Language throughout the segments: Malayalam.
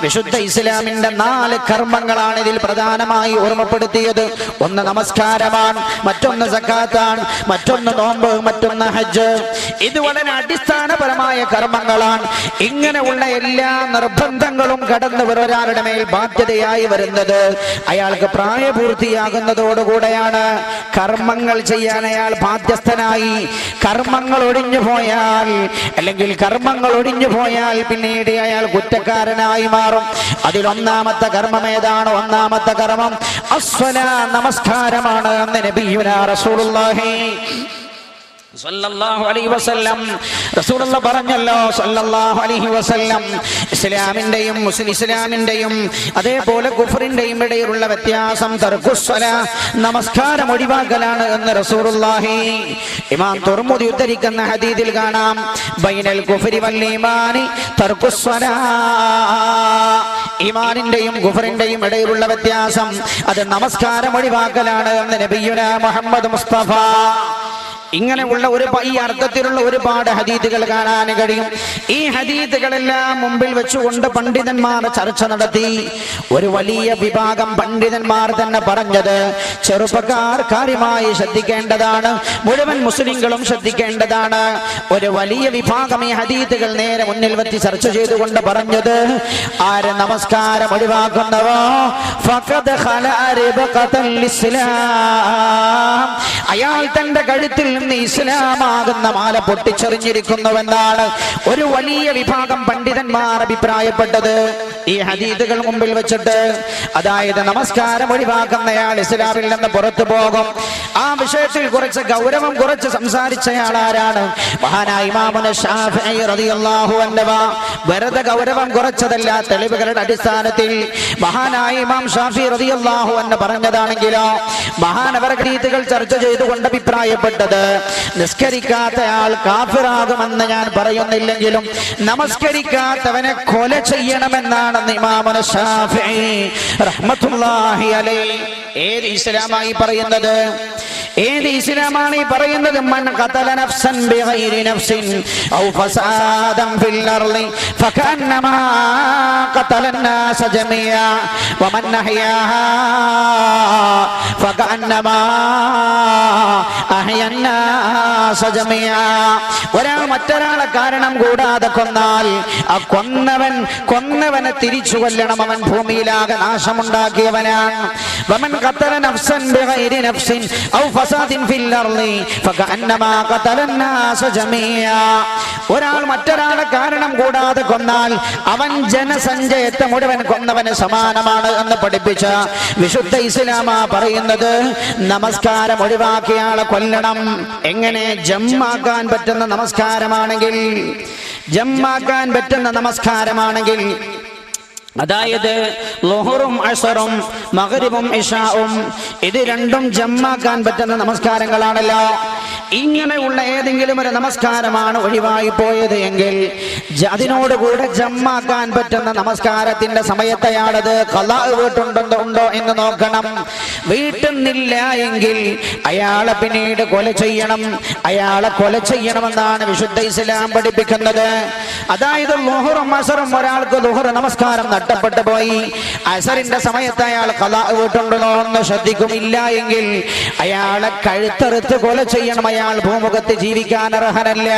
വിശുദ്ധ ഇസ്ലാമിന്റെ നാല് കർമ്മങ്ങളാണ് ഇതിൽ പ്രധാനമായി ഓർമ്മപ്പെടുത്തിയത്. ഒന്ന് നമസ്കാരമാണ് മറ്റൊന്ന് സക്കാത്താണ് മറ്റൊന്ന് നോമ്പ് മറ്റൊന്ന് ഹജ്ജ്. ഇത് വളരെ അടിസ്ഥാനപരമായ കർമ്മങ്ങളാണ്. ഇങ്ങനെയുള്ള എല്ലാ നിർബന്ധങ്ങളും കടന്നു ഒരാളുടെ മേൽ ബാധ്യതയായി വരുന്നത്. അയാൾക്ക് പ്രായപൂർത്തിയാകുന്നതോടുകൂടെയാണ് കർമ്മങ്ങൾ ചെയ്യാൻ അയാൾ ബാധ്യസ്ഥനായി. കർമ്മങ്ങൾ ഒഴിഞ്ഞു പോയാൽ അല്ലെങ്കിൽ കർമ്മങ്ങൾ ഒഴിഞ്ഞു പോയാൽ പിന്നീട് അയാൾ കുറ്റക്കാരനായി മാറും. അതിലൊന്നാമത്തെ കർമ്മം ഏതാണ്? ഒന്നാമത്തെ കർമ്മം അസ്വല നമസ്കാരമാണ് എന്ന് നബിയുന റസൂലുള്ളാഹി. പറഞ്ഞല്ലോ ഇസ്ലാമിന്റെയും മുസ്ലിം ഇസ്ലാമിന്റെയും അതേപോലെ കുഫറിന്റെയും ഇടയിലുള്ള വ്യത്യാസം നമസ്കാരം ഒഴിവാക്കലാണ് എന്ന് റസൂലുള്ളാഹി ഇമാം തുറമുതി ഉദ്ധരിക്കുന്ന ഹദീദിൽ കാണാം. ബൈനൽ ഈമാനി തർക്കുസ്വല ഈമാനിന്റെയും കുഫറിന്റെയും ഇടയിലുള്ള വ്യത്യാസം അത് നമസ്കാരം ഒഴിവാക്കലാണ് എന്ന് നബിയുന മുഹമ്മദ് മുസ്തഫ ഇങ്ങനെയുള്ള ഒരു ഈ അർത്ഥത്തിലുള്ള ഒരുപാട് ഹദീദുകൾ കാണാൻ കഴിയും. ഈ ഹദീദുകളെല്ലാം മുമ്പിൽ വെച്ചുകൊണ്ട് പണ്ഡിതന്മാർ ചർച്ച നടത്തി. ഒരു വലിയ വിഭാഗം പണ്ഡിതന്മാർ തന്നെ പറഞ്ഞത് ചെറുപ്പക്കാർ കാര്യമായി ശ്രദ്ധിക്കേണ്ടതാണ് മുഴുവൻ മുസ്ലിങ്ങളും ശ്രദ്ധിക്കേണ്ടതാണ്. ഒരു വലിയ വിഭാഗം ഈ ഹദീദുകൾ നേരെ മുന്നിൽ വെച്ച് ചർച്ച ചെയ്തുകൊണ്ട് പറഞ്ഞത് ആര് നമസ്കാരം ഒഴിവാക്കുന്നവോ? അയാൾ തന്റെ കഴുത്തിൽ നിന്ന് ഇസ്ലാമാകുന്ന മാല പൊട്ടിച്ചെറിഞ്ഞിരിക്കുന്നുവെന്നാണ് ഒരു വലിയ വിഭാഗം പണ്ഡിതന്മാർ അഭിപ്രായപ്പെട്ടത്. ഈ ഹദീദുകൾ മുമ്പിൽ വെച്ചിട്ട് അതായത് നമസ്കാരം ഒഴിവാക്കുന്നയാൾ ഇസ്ലാമിൽ നിന്ന് പുറത്തു പോകും. ആ വിഷയത്തിൽ കുറച്ച് ഗൗരവം കുറച്ച് സംസാരിച്ചയാൾ ആരാണ്? വെറുതെ ഗൗരവം കുറച്ചതല്ല തെളിവുകളുടെ അടിസ്ഥാനത്തിൽ മഹാനായ ഇമാം ഷാഫി റളിയല്ലാഹു എന്ന് പറഞ്ഞതാണെങ്കിലോ മഹാനവർ ഗീതുകൾ ചർച്ച ചെയ്തുകൊണ്ട് അഭിപ്രായപ്പെട്ടത് നിസ്കരിക്കാത്തയാൾ കാഫിറാകുമെന്ന് ഞാൻ പറയുന്നില്ലെങ്കിലും നമസ്കരിക്കാത്തവനെ കൊല ചെയ്യണമെന്നാണ് ഇമാമുന ഷാഫിഈ റഹ്മത്തുള്ളാഹി അലൈഹി. ഏത് ഇസ്ലാമായി പറയുന്നത്? ഏത് ഇസ്ലാമാണ് ഈ പറയുന്നത് മൻ ഖതല നഫ്സൻ ബിഗൈരി നഫ്സിൻ ഔ ഫസാദൻ ഫിൽ അർളി ഫകഅന്നമാ ഖതല الناس جميعا ومن أحياها فكأنما أحيا الناس جميعا ഒരാൾ മറ്റൊരാളെ കാരണം കൂടാതെ കൊന്നാൽ ആ കൊന്നവൻ കൊന്നവനെ തിരിച്ചു കൊല്ലണം അവൻ ഭൂമിയിലാകെ നാശമുണ്ടാക്കിയവനാണ് വമൻ ഖതല നഫ്സൻ ബിഗൈരി നഫ്സിൻ ഔ ഒരാൾ മറ്റൊരാളെ കാരണം കൂടാതെ കൊന്നാൽ അവൻ ജനസഞ്ചയത്തെ മുഴുവൻ കൊന്നവന് സമാനമാണ് എന്ന് പഠിപ്പിച്ച വിശുദ്ധ ഇസ്ലാമ പറയുന്നത്. നമസ്കാരം ഒഴിവാക്കിയാളെ കൊല്ലണം. എങ്ങനെ? ജമ്മാക്കാൻ പറ്റുന്ന നമസ്കാരമാണെങ്കിൽ ജമ്മാക്കാൻ പറ്റുന്ന നമസ്കാരമാണെങ്കിൽ അതായത് ലോഹറും അസറും മഗ്രിബും ഇഷാവും ഇത് രണ്ടും ജമ്മാക്കാൻ പറ്റുന്ന നമസ്കാരങ്ങളാണല്ലോ. ഇങ്ങനെയുള്ള ഏതെങ്കിലും ഒരു നമസ്കാരമാണ് ഒഴിവായി പോയത് എങ്കിൽ അതിനോടുകൂടെ ജമ്മാക്കാൻ പറ്റുന്ന നമസ്കാരത്തിന്റെ സമയത്തെയാണത്. കലാ വീട്ടുണ്ടോ ഉണ്ടോ എന്ന് നോക്കണം. വീട്ടുന്നില്ല എങ്കിൽ അയാളെ പിന്നീട് കൊല ചെയ്യണം. അയാളെ കൊല ചെയ്യണമെന്നാണ് വിശുദ്ധ ഇസ്ലാം പഠിപ്പിക്കുന്നത്. അതായത് ലുഹറും അസറും ഒരാൾക്ക് ലുഹർ നമസ്കാരം നഷ്ടപ്പെട്ടു പോയി. അസറിന്റെ സമയത്ത് അയാൾ കലാ വീട്ടുണ്ടോ എന്ന് ശ്രദ്ധിക്കുമില്ല എങ്കിൽ അയാളെ കഴുത്തറുത്ത് കൊല ചെയ്യണം. അയാൾ ഭൂമുഖത്ത് ജീവിക്കാൻ അർഹനല്ല.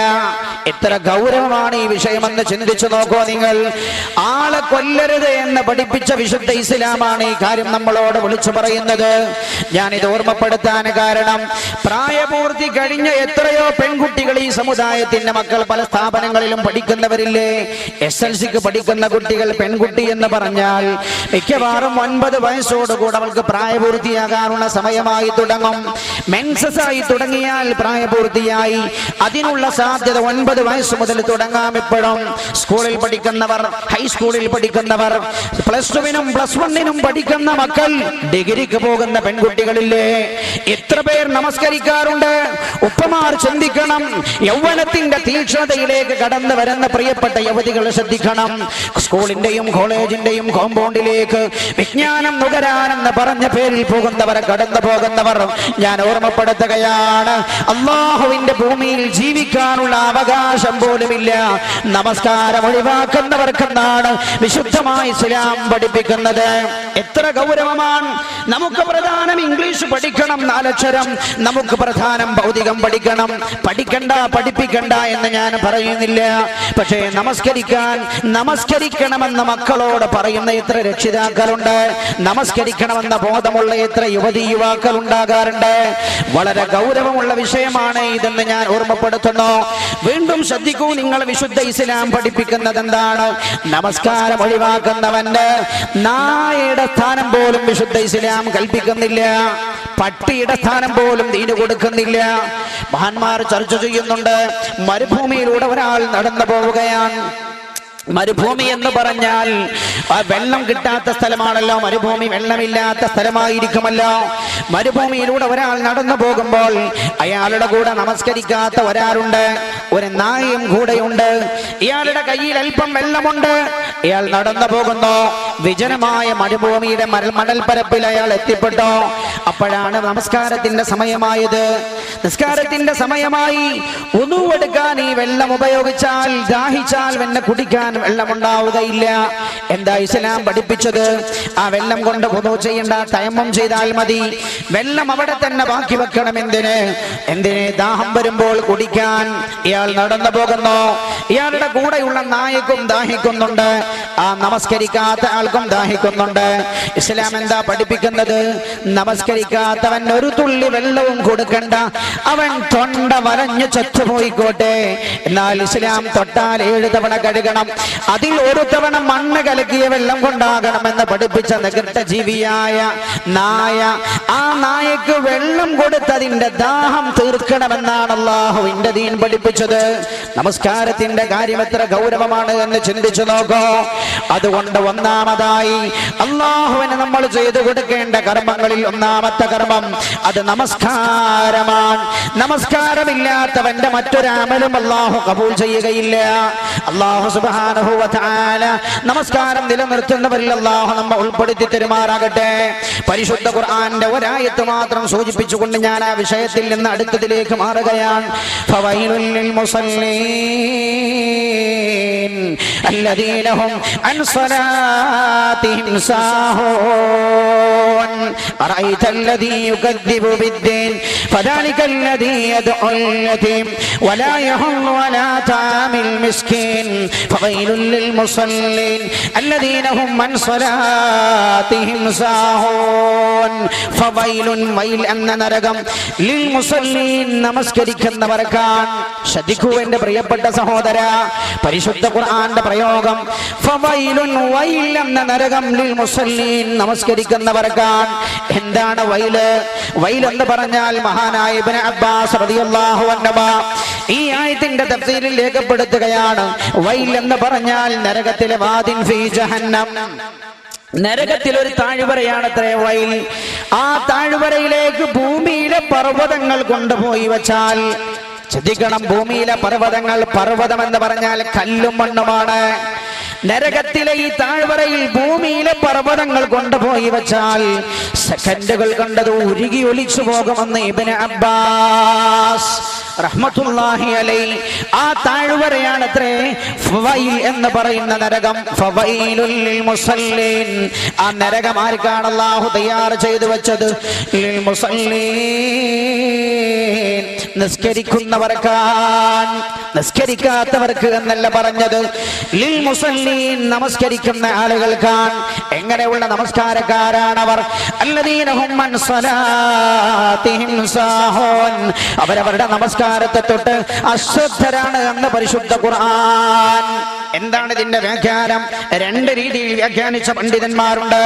എത്ര ഗൗരവമാണ് ഈ വിഷയമെന്ന് ചിന്തിച്ചു നോക്കൂ നിങ്ങൾ. ആളെ കൊല്ലരുത് എന്ന് പഠിപ്പിച്ച വിശുദ്ധ ഇസ്ലാമാണ് ഈ കാര്യം നമ്മളോട് വിളിച്ചു പറയുന്നത്. ഞാൻ ഇത് ഓർമ്മപ്പെടുത്താൻ കാരണം പ്രായപൂർത്തി കഴിഞ്ഞ എത്രയോ പെൺകുട്ടികൾ ഈ സമുദായത്തിന്റെ മക്കൾ പല സ്ഥാപനങ്ങളിലും പഠിക്കുന്നവരില്ലേ? എസ് എൽ സിക്ക് പഠിക്കുന്ന കുട്ടികൾ പെൺകുട്ടി എന്ന് പറഞ്ഞാൽ മിക്കവാറും ഒൻപത് വയസ്സോടുകൂടെ അവൾക്ക് പ്രായപൂർത്തിയാകാനുള്ള സമയമായി തുടങ്ങും. മെൻസസ് ആയി തുടങ്ങിയാൽ പ്രായപൂർത്തിയായി അതിനുള്ള സാധ്യത ഒൻപത് വയസ്സ് മുതൽ തുടങ്ങാം ഇപ്പോഴും. സ്കൂളിൽ പഠിക്കുന്നവർ ഹൈസ്കൂളിൽ പഠിക്കുന്നവർ പ്ലസ് ടുവിനും പ്ലസ് വണ്ണിനും പഠിക്കുന്ന മക്കൾ ഡിഗ്രിക്ക് പോകുന്ന പെൺകുട്ടികളില്ലേ? എത്ര പേർ നമസ്കരിക്കാറുണ്ട്? ഉപ്പമാർ ചിന്തിക്കണം. യൗവനത്തിന്റെ തീക്ഷ്ണതയിലേക്ക് കടന്നു വരുന്ന പ്രിയപ്പെട്ട യുവതികൾ ശ്രദ്ധിക്കണം. സ്കൂളിന്റെയും കോളേജിന്റെയും കോമ്പൗണ്ടിലേക്ക് വിജ്ഞാനം നുകരാനെന്ന് പറഞ്ഞ പേരിൽ പോകുന്നവർ കടന്നു പോകുന്നവർ ഞാൻ ഓർമ്മപ്പെടുത്തുകയാണ്. അള്ളാഹുവിന്റെ ഭൂമിയിൽ ജീവിക്കാനുള്ള അവകാശം പോലുമില്ല. നമസ്കാരം ഒഴിവാക്കുന്നവർക്കെന്നാണ് വിശുദ്ധമായ ഇസ്ലാം പഠിപ്പിക്കുന്നത്. എത്ര ഗൗരവമാണ്. നമുക്ക് പ്രധാനം ഇംഗ്ലീഷ് പഠിക്കണം നാലക്ഷരം നമുക്ക് പ്രധാനം ഭൗതികം പഠിക്കണം. പഠിക്കണ്ട പഠിപ്പിക്കണ്ട എന്ന് ഞാൻ പറയുന്നില്ല. പക്ഷേ നമസ്കരിക്കാൻ നമസ്കരിക്കണമെന്ന മക്കളോട് പറയുന്ന എത്ര രക്ഷിതാക്കളുണ്ട്. നമസ്കരിക്കണമെന്ന ബോധമുള്ള എത്ര യുവതി യുവാക്കൾ ഉണ്ടാകാറുണ്ട്. വളരെ ഗൗരവമുള്ള വിഷയമാണ് ഇതെന്ന് ഞാൻ ഓർമ്മപ്പെടുത്തുന്നു. വീണ്ടും ശ്രദ്ധിക്കൂ നിങ്ങൾ വിശുദ്ധ ഇസ്ലാം പഠിപ്പിക്കുന്നത് എന്താണ്? നമസ്കാരം ഒഴിവാക്കുന്നവന്റെ നായയുടെ സ്ഥാനം പോലും വിശുദ്ധ ഇസ്ലാം കൽപ്പിക്കുന്നില്ല. പട്ടിയുടെ സ്ഥാനം പോലും തീന് കൊടുക്കുന്നില്ല. മഹാന്മാർ ചർച്ച ചെയ്യുന്നുണ്ട് മരുഭൂമിയിലൂടെ ഒരാൾ നടന്നു പോവുകയാണ്. മരുഭൂമി എന്ന് പറഞ്ഞാൽ വെള്ളം കിട്ടാത്ത സ്ഥലമാണല്ലോ. മരുഭൂമി വെള്ളമില്ലാത്ത സ്ഥലമായിരിക്കുമല്ലോ. മരുഭൂമിയിലൂടെ ഒരാൾ നടന്നു പോകുമ്പോൾ അയാളുടെ കൂടെ നമസ്കരിക്കാത്ത ഒരാളുണ്ട്. ഒരു നായയും കൂടെയുണ്ട്. ഇയാളുടെ കയ്യിൽ അല്പം വെള്ളമുണ്ട്. ഇയാൾ നടന്നു പോകുന്നു. വിജനമായ മരുഭൂമിയുടെ മരൽ മണൽപ്പരപ്പിൽ അയാൾ എത്തിപ്പെട്ടു. അപ്പോഴാണ് നമസ്കാരത്തിന്റെ സമയമായത്. നിസ്കാരത്തിന്റെ സമയമായി. ഒന്നുവെടുക്കാൻ ഈ വെള്ളം ഉപയോഗിച്ചാൽ ദാഹിച്ചാൽ വെണ്ണ കുടിക്കാൻ വെള്ളം ഉണ്ടാവുകയില്ല എന്താ ഇസ്ലാം പഠിപ്പിച്ചത്? ആ വെള്ളം കൊണ്ട് പൊതു ചെയ്യേണ്ട തയമ്മം ചെയ്താൽ മതി. വെള്ളം അവിടെ തന്നെ ബാക്കി വെക്കണം എന്തിന്? എന്തിന്? ദാഹം വരുമ്പോൾ കുടിക്കാൻ ഇയാൾ നടന്നു പോകുന്നു. ഇയാളുടെ കൂടെയുള്ള നായക്കും ദാഹിക്കുന്നുണ്ട്. ആ നമസ്കരിക്കാത്ത ആൾക്കും ദാഹിക്കുന്നുണ്ട്. ഇസ്ലാം എന്താ പഠിപ്പിക്കുന്നത്? നമസ്കരിക്കാത്തവൻ ഒരു തുള്ളി വെള്ളവും കൊടുക്കണ്ട. അവൻ തൊണ്ട വരഞ്ഞു ചത്തുപോയിക്കോട്ടെ. എന്നാൽ ഇസ്ലാം തൊട്ടാൽ ഏഴ് തവണ കഴുകണം. അതിൽ ഒരു തവണ മണ്ണ് കലക്കിയ വെള്ളം കൊണ്ടാകണമെന്ന് പഠിപ്പിച്ച നികൃഷ്ട ജീവിയായ നായ ആ നായക്ക് വെള്ളം കൊടുത്തതിന്റെ ദാഹം തീർക്കണമെന്നാണ് അള്ളാഹുവിന്റെ ദീൻ പഠിപ്പിച്ചത്. നമസ്കാരത്തിന്റെ കാര്യം എത്ര ഗൗരവമാണ് എന്ന് ചിന്തിച്ചു നോക്കോ. അതുകൊണ്ട് ഒന്നാമതായി അള്ളാഹുവിന് നമ്മൾ ചെയ്തു കൊടുക്കേണ്ട കർമ്മങ്ങളിൽ ഒന്നാമത്തെ കർമ്മം അത് നമസ്കാരമാണ്. നമസ്കാരമില്ലാത്തവന്റെ മറ്റൊരാമലും അള്ളാഹു കബൂൾ ചെയ്യുകയില്ല. അള്ളാഹു സുബാൻ നമസ്കാരം നിലനിർത്തുന്നവരിൽ അള്ളാഹു നമ്മ ഉൾപ്പെടുത്തി തെരുമാറാകട്ടെ പരിശുദ്ധ ഖുർആന്റെ ഒരായത്ത് മാത്രം സൂചിപ്പിച്ചുകൊണ്ട് ഞാൻ ആ വിഷയത്തിൽ നിന്ന് അടുത്തതിലേക്ക് മാറുകയാണ് ഫവൈലുൽ ലിൽ മുസല്ലീൻ الذين هم عن صلاتهم ساهون أرأيت الذي يكذب بالدين فذلك الذي يدعو اليتيم ولا يهل ولا طعام المسكين فويل എന്ന നരകം നമസ്കരിക്കുന്നവർക്കാൻ ശ്രദ്ധിക്കൂ എന്റെ പ്രിയപ്പെട്ട സഹോദര പരിശുദ്ധ ഖുർആന്റെ പ്രയോഗം. എന്ന നരകം നമസ്കരിക്കുന്നവർക്കാൻ എന്താണ് വൈൽ? വൈൽ എന്ന് പറഞ്ഞാൽ മഹാനായ ഇബ്നു അബ്ബാസ് റളിയല്ലാഹു അൻഹു ഈ ആയത്തിന്റെ തഫ്സീലിൽ രേഖപ്പെടുത്തുകയാണ്. വൈൽ എന്ന് പറഞ്ഞാൽ നരകത്തിലെ വാദിൻ ഫീ ജഹന്നം. നരകത്തിൽ ഒരു താഴ്വരയാണ് വയൽ ആ താഴ്വരയിലേക്ക് ഭൂമിയിലെ പർവതങ്ങൾ കൊണ്ടുപോയി വച്ചാൽ ശ്രദ്ധിക്കണം ഭൂമിയിലെ പർവതങ്ങൾ പർവതം എന്ന് പറഞ്ഞാൽ കല്ലും മണ്ണുമാണ്. നരകത്തിലെ ഈ താഴ്വരയിൽ ഭൂമിയിലെ പർവതങ്ങൾ കൊണ്ടുപോയി വച്ചാൽ സെക്കൻഡുകൾ കണ്ടത് ഉരുകി ഒലിച്ചു പോകുമെന്ന് ഇബിന് അബ്ബാസ് റഹ്മത്തുള്ളാഹി അലൈ. ആ താഴ്വരയാണ് അത്രേ എന്ന് പറയുന്ന നരകം. ഫവൈലുൽ മുസല്ലീൻ. ആ നരകം ആർക്കാണ് അല്ലാഹു തയ്യാർ ചെയ്തു വെച്ചത്? ലിൽ മുസല്ലീൻ. നിസ്കരിക്കുന്നവർക്കാൻ നിസ്കരിക്കാത്തവർക്ക് എന്നല്ല പറഞ്ഞത്. ലിൽ മുസല്ലീൻ നമസ്കരിക്കുന്ന ആളുകൾക്കാൻ എങ്ങനെയുള്ള നമസ്കാരക്കാരാണവർ? അല്ലദീനഹും അവരവരുടെ അവരവരുടെ നമസ്കാരത്തെ തൊട്ട് അശ്രദ്ധരാണ് എന്ന് പരിശുദ്ധ ഖുർആൻ. എന്താണ് ഇതിന്റെ വ്യാഖ്യാനം? രണ്ട് രീതിയിൽ വ്യാഖ്യാനിച്ച പണ്ഡിതന്മാരുണ്ട്.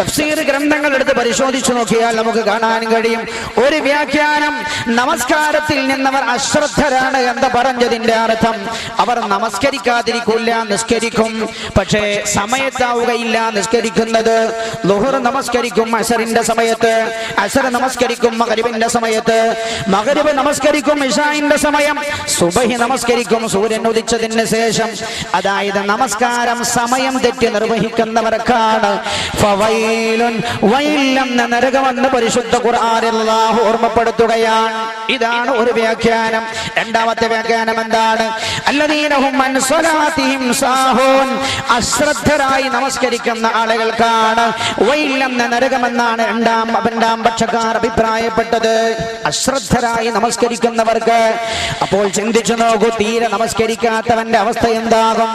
തഫ്സീർ ഗ്രന്ഥങ്ങൾ എടുത്ത് പരിശോധിച്ചു നോക്കിയാൽ നമുക്ക് കാണാൻ കഴിയും. ഒരു വ്യാഖ്യാനം നമസ്കാരത്തിൽ നിന്നവർ അശ്രദ്ധരാണ് എന്ന് പറഞ്ഞതിന്റെ അർത്ഥം. അവർ നമസ്കരിക്കാതിരിക്കില്ല നിസ്കരിക്കും. പക്ഷേ സമയത്താവുകയില്ല നിസ്കരിക്കുന്നത്. ലുഹർ നമസ്കരിക്കും അസറിന്റെ സമയത്ത് അസർ നമസ്കരിക്കും മകരിബിന്റെ സമയത്ത്. മകരിബ് നമസ്കരിക്കും ഇഷായിന്റെ സമയം സുബഹി നമസ്കരിക്കും. സൂര്യൻ ഉദിച്ചതിന് ശേഷം അതായത് നമസ്കാരം സമയം തെറ്റി നിർവഹിക്കുന്നവർക്കാണ്. നരകമെന്ന് പരിശുദ്ധ ഖുർആാനില്ലാഹു ഓർമ്മപ്പെടുത്തുകയാണ്. ഇതാണ് ഒരു വ്യാഖ്യാനം. രണ്ടാമത്തെ വ്യാഖ്യാനം എന്താണ്? അശ്രദ്ധരായി നമസ്കരിക്കുന്ന ആളുകൾക്കാണ് വൈലെന്ന നരകമെന്നാണ് രണ്ടാം രണ്ടാം പക്ഷക്കാർ അഭിപ്രായപ്പെട്ടത്. അശ്രദ്ധരായി നമസ്കരിക്കുന്നവർക്ക്. അപ്പോൾ ചിന്തിച്ചു നോക്കൂ തീരെ നമസ്കരിക്കാത്തവന്റെ അവസ്ഥ എന്താകും?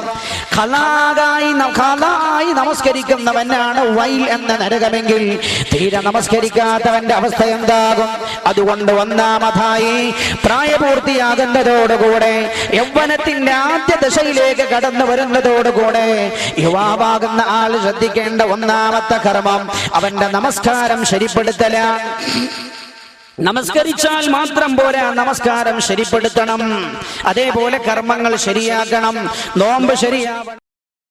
ഖലാകായി നമസ്കരിക്കുന്നവനാണ് വൈൽ എന്ന നരകമെങ്കിൽ തീരെ നമസ്കരിക്കാത്തവന്റെ അവസ്ഥ എന്താകും? അതുകൊണ്ട് ഒന്നാമതായി പ്രായപൂർത്തിയാകുന്നതോടുകൂടെ യൗവനത്തിന്റെ ആദ്യ ദശയിലേക്ക് കടന്നു വരുന്നതോടുകൂടെ യുവാവാകുന്ന ആൾ ശ്രദ്ധിക്കേണ്ട ഒന്നാമത്തെ കർമ്മം അവന്റെ നമസ്കാരം ശരിപ്പെടുത്തലാണ്. നമസ്കരിച്ചാൽ മാത്രം പോരാ. നമസ്കാരം ശരിപ്പെടുത്തണം. അതേപോലെ കർമ്മങ്ങൾ ശരിയാക്കണം. നോമ്പ് ശരിയാവണം.